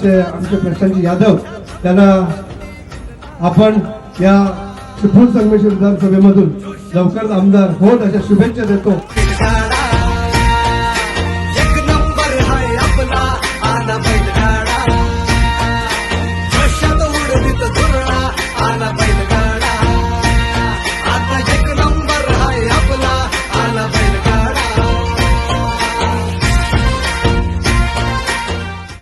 अध्यक्ष आमचे प्रशांत यादव त्यांना आपण या चिपळूण संगमेश्वर विधानसभेमधून लवकरच आमदार होत अशा शुभेच्छा देतो. एक नंबर